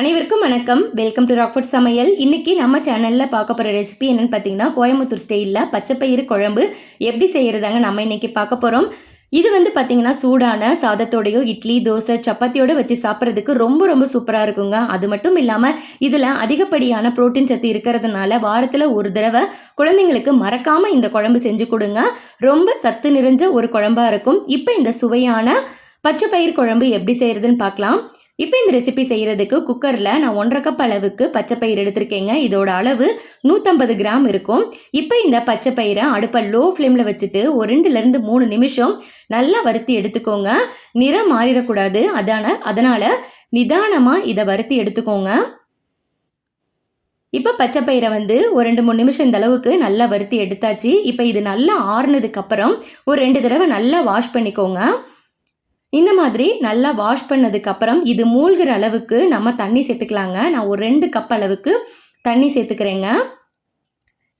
அனைவருக்கும் வணக்கம். Welcome to Rockfort சமையல். இன்னைக்கு நம்ம சேனலில் பார்க்க போகிற ரெசிபி என்னென்னு பார்த்தீங்கன்னா கோயம்புத்தூர் ஸ்டைலில் பச்சைப்பயிறு குழம்பு. எப்படி செய்கிறதாங்க நம்ம இன்னைக்கு பார்க்க போகிறோம் இது வந்து பார்த்தீங்கன்னா சூடான சாதத்தோடையோ இட்லி தோசை சப்பாத்தியோடு வச்சு சாப்பிட்றதுக்கு ரொம்ப ரொம்ப சூப்பராக இருக்குங்க. அது மட்டும் இல்லாமல் இதில் அதிகப்படியான புரோட்டீன் சத்து இருக்கிறதுனால வாரத்தில் ஒரு தடவை குழந்தைங்களுக்கு மறக்காமல் இந்த குழம்பு செஞ்சு கொடுங்க. ரொம்ப சத்து நிறைஞ்ச ஒரு குழம்பாக இருக்கும். இப்போ இந்த சுவையான பச்சை பயிர் குழம்பு எப்படி செய்கிறதுன்னு பார்க்கலாம். இப்போ இந்த ரெசிபி செய்கிறதுக்கு குக்கரில் நான் ஒன்றரை கப் அளவுக்கு பச்சைப்பயிர் எடுத்திருக்கேங்க. இதோட அளவு நூற்றம்பது கிராம் இருக்கும். இப்போ இந்த பச்சைப்பயிரை அடுப்பை லோ ஃப்ளேமில் வச்சுட்டு ஒரு ரெண்டுலேருந்து மூணு நிமிஷம் நல்லா வறுத்தி எடுத்துக்கோங்க. நிறம் மாறிடக்கூடாது. அதான அதனால் நிதானமாக இதை வறுத்தி எடுத்துக்கோங்க. இப்போ பச்சை பயிரை வந்து ஒரு ரெண்டு மூணு நிமிஷம் இந்த அளவுக்கு நல்லா வறுத்தி எடுத்தாச்சு. இப்போ இது நல்லா ஆறுனதுக்கப்புறம் ஒரு ரெண்டு தடவை நல்லா வாஷ் பண்ணிக்கோங்க. இந்த மாதிரி நல்லா வாஷ் பண்ணதுக்கப்புறம் இது மூழ்கிற அளவுக்கு நம்ம தண்ணி சேர்த்துக்கலாங்க. நான் ஒரு ரெண்டு கப் அளவுக்கு தண்ணி சேர்த்துக்கிறேங்க.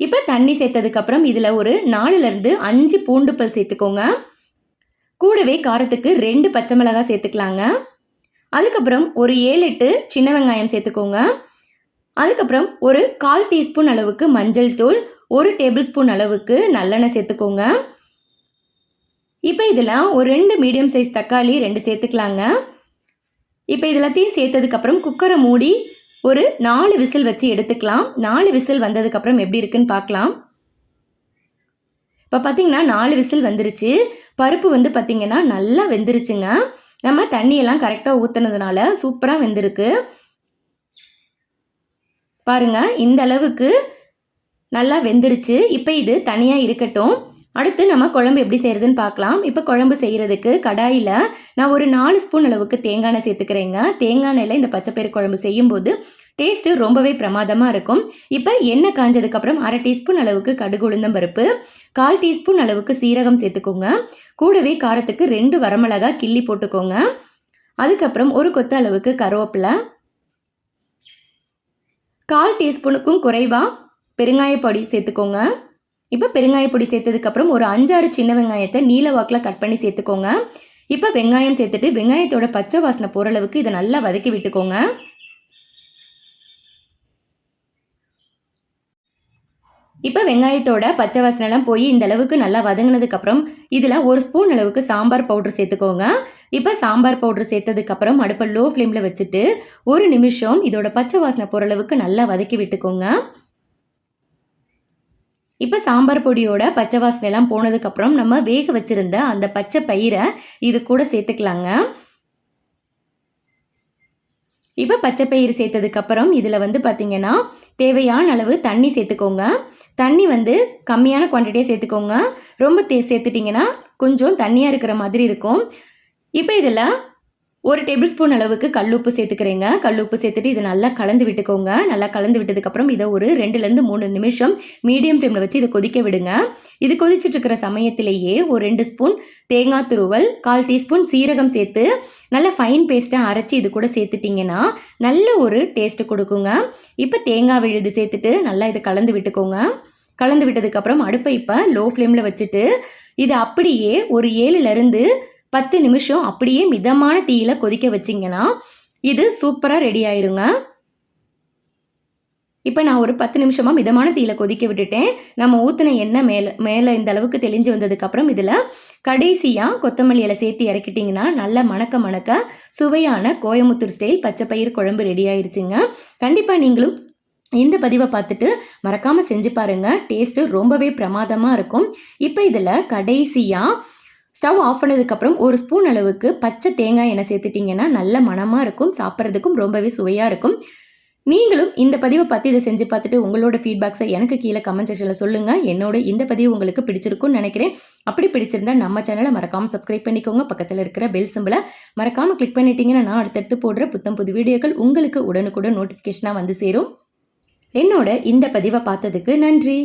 இப்போ தண்ணி சேர்த்ததுக்கப்புறம் இதில் ஒரு நாலுலேருந்து அஞ்சு பூண்டு பல் சேர்த்துக்கோங்க. கூடவே காரத்துக்கு ரெண்டு பச்சை மிளகாய் சேர்த்துக்கலாங்க. அதுக்கப்புறம் ஒரு ஏழு எட்டு சின்ன வெங்காயம் சேர்த்துக்கோங்க. அதுக்கப்புறம் ஒரு கால் டீஸ்பூன் அளவுக்கு மஞ்சள் தூள் ஒரு டேபிள் ஸ்பூன் அளவுக்கு நல்லெண்ணெய் சேர்த்துக்கோங்க. இப்போ இதில் ஒரு ரெண்டு மீடியம் சைஸ் தக்காளி ரெண்டு சேர்த்துக்கலாங்க. இப்போ இதெல்லாத்தையும் சேர்த்ததுக்கப்புறம் குக்கரை மூடி ஒரு நாலு விசில் வச்சு எடுத்துக்கலாம். நாலு விசில் வந்ததுக்கப்புறம் எப்படி இருக்குன்னு பார்க்கலாம். இப்போ பார்த்தீங்கன்னா நாலு விசில் வந்துருச்சு. பருப்பு வந்து பார்த்திங்கன்னா நல்லா வெந்துருச்சுங்க. நம்ம தண்ணியெல்லாம் கரெக்டாக ஊற்றுனதுனால சூப்பராக வெந்திருக்கு. பாருங்கள் இந்த அளவுக்கு நல்லா வெந்துருச்சு. இப்போ இது தனியாக இருக்கட்டும். அடுத்து நம்ம குழம்பு எப்படி செய்கிறதுன்னு பார்க்கலாம். இப்போ குழம்பு செய்கிறதுக்கு கடாயில் நான் ஒரு நாலு ஸ்பூன் அளவுக்கு தேங்காய் எண்ணெய் சேர்த்துக்கிறேங்க. தேங்காய் எண்ணெயில் இந்த பச்சைப்பயிறு குழம்பு செய்யும்போது டேஸ்ட்டு ரொம்பவே பிரமாதமாக இருக்கும். இப்போ எண்ணெய் காஞ்சதுக்கப்புறம் அரை டீஸ்பூன் அளவுக்கு கடுகு உளுந்தம் பருப்பு கால் டீஸ்பூன் அளவுக்கு சீரகம் சேர்த்துக்கோங்க. கூடவே காரத்துக்கு ரெண்டு வரமிளகா கிள்ளி போட்டுக்கோங்க. அதுக்கப்புறம் ஒரு கொத்து அளவுக்கு கருவேப்பிலை. கால் டீஸ்பூனுக்கும் குறைவாக பெருங்காயப்பொடி சேர்த்துக்கோங்க. இப்போ பெருங்காய பொடி சேர்த்ததுக்கப்புறம் ஒரு அஞ்சாறு சின்ன வெங்காயத்தை நீல வாக்கில் கட் பண்ணி சேர்த்துக்கோங்க. இப்போ வெங்காயம் சேர்த்துட்டு வெங்காயத்தோட பச்சை வாசனை போகிற அளவுக்கு இதை நல்லா வதக்கி விட்டுக்கோங்க. இப்போ வெங்காயத்தோட பச்சை வாசனைலாம் போய் இந்த அளவுக்கு நல்லா வதங்கினதுக்கப்புறம் இதில் ஒரு ஸ்பூன் அளவுக்கு சாம்பார் பவுடர் சேர்த்துக்கோங்க. இப்போ சாம்பார் பவுடர் சேர்த்ததுக்கப்புறம் அடுப்பை லோ ஃப்ளேமில் வச்சுட்டு ஒரு நிமிஷம் இதோட பச்சை வாசனை போகிற அளவுக்கு நல்லா வதக்கி விட்டுக்கோங்க. இப்போ சாம்பார் பொடியோட பச்சை வாசனைலாம் போனதுக்கப்புறம் நம்ம வேக வச்சுருந்த அந்த பச்சை பயிரை இது கூட சேர்த்துக்கலாங்க. இப்போ பச்சை பயிர் சேர்த்ததுக்கப்புறம் இதில் வந்து பார்த்திங்கன்னா தேவையான அளவு தண்ணி சேர்த்துக்கோங்க. தண்ணி வந்து கம்மியான குவான்டிட்டியாக சேர்த்துக்கோங்க. ரொம்ப தே சேர்த்துட்டிங்கன்னா கொஞ்சம் தண்ணியாக இருக்கிற மாதிரி இருக்கும். இப்போ இதில் ஒரு டேபிள் ஸ்பூன் அளவுக்கு கல்லுப்பு சேர்த்துக்கிறேங்க. கல்லுப்பு சேர்த்துட்டு இதை நல்லா கலந்து விட்டுக்கோங்க. நல்லா கலந்து விட்டதுக்கப்புறம் இதை ஒரு ரெண்டுலேருந்து மூணு நிமிஷம் மீடியம் ஃப்ளேமில் வச்சு இதை கொதிக்க விடுங்க. இது கொதிச்சுட்டு இருக்கிற சமயத்திலேயே ஒரு ரெண்டு ஸ்பூன் தேங்காய் துருவல் கால் டீஸ்பூன் சீரகம் சேர்த்து நல்லா ஃபைன் பேஸ்ட்டாக அரைச்சி இது கூட சேர்த்துட்டிங்கன்னா நல்ல ஒரு டேஸ்ட்டு கொடுக்குங்க. இப்போ தேங்காய் விழுது சேர்த்துட்டு நல்லா இதை கலந்து விட்டுக்கோங்க. கலந்து விட்டதுக்கப்புறம் அடுப்பை இப்போ லோ ஃப்ளேமில் வச்சுட்டு இது அப்படியே ஒரு ஏழுலேருந்து பத்து நிமிஷம் அப்படியே மிதமான தீயில் கொதிக்க வச்சிங்கன்னா இது சூப்பராக ரெடி ஆயிருங்க. இப்போ நான் ஒரு பத்து நிமிஷமாக மிதமான தீயில் கொதிக்க விட்டுட்டேன். நம்ம ஊற்றின எண்ணெய் மேலே மேலே இந்த அளவுக்கு தெளிஞ்சு வந்ததுக்கப்புறம் இதில் கடைசியாக கொத்தமல்லி இலை சேர்த்து இறக்கிட்டிங்கன்னா நல்லா மணக்க மணக்க சுவையான கோயமுத்தூர் ஸ்டைல் பச்சை பயிர் குழம்பு ரெடி ஆயிருச்சுங்க. கண்டிப்பாக நீங்களும் இந்த பதிவை பார்த்துட்டு மறக்காமல் செஞ்சு பாருங்கள் டேஸ்ட்டு ரொம்பவே பிரமாதமாக இருக்கும். இப்போ இதில் கடைசியாக ஸ்டவ் ஆஃப் பண்ணதுக்கப்புறம் ஒரு ஸ்பூன் அளவுக்கு பச்சை தேங்காய் எண்ணெய் சேர்த்துட்டிங்கன்னா நல்ல மனமாக இருக்கும் சாப்பிட்றதுக்கும் ரொம்பவே சுவையாக இருக்கும். நீங்களும் இந்த பதிவை பார்த்து இதை செஞ்சு பார்த்துட்டு உங்களோட ஃபீட்பேக்ஸை எனக்கு கீழே கமெண்ட் செக்ஷனில் சொல்லுங்கள் என்னோட இந்த பதிவு உங்களுக்கு பிடிச்சிருக்கும்னு நினைக்கிறேன். அப்படி பிடிச்சிருந்தா நம்ம சேனலை மறக்காமல் சப்ஸ்கிரைப் பண்ணிக்கோங்க. பக்கத்தில் இருக்கிற பெல் சிம்பிளை மறக்காமல் கிளிக் பண்ணிட்டீங்கன்னா நான் அடுத்தடுத்து போடுற புத்தம் புது வீடியோக்கள் உங்களுக்கு உடனுக்குடன் நோட்டிஃபிகேஷனாக வந்து சேரும். என்னோட இந்த பதிவை பார்த்ததுக்கு நன்றி.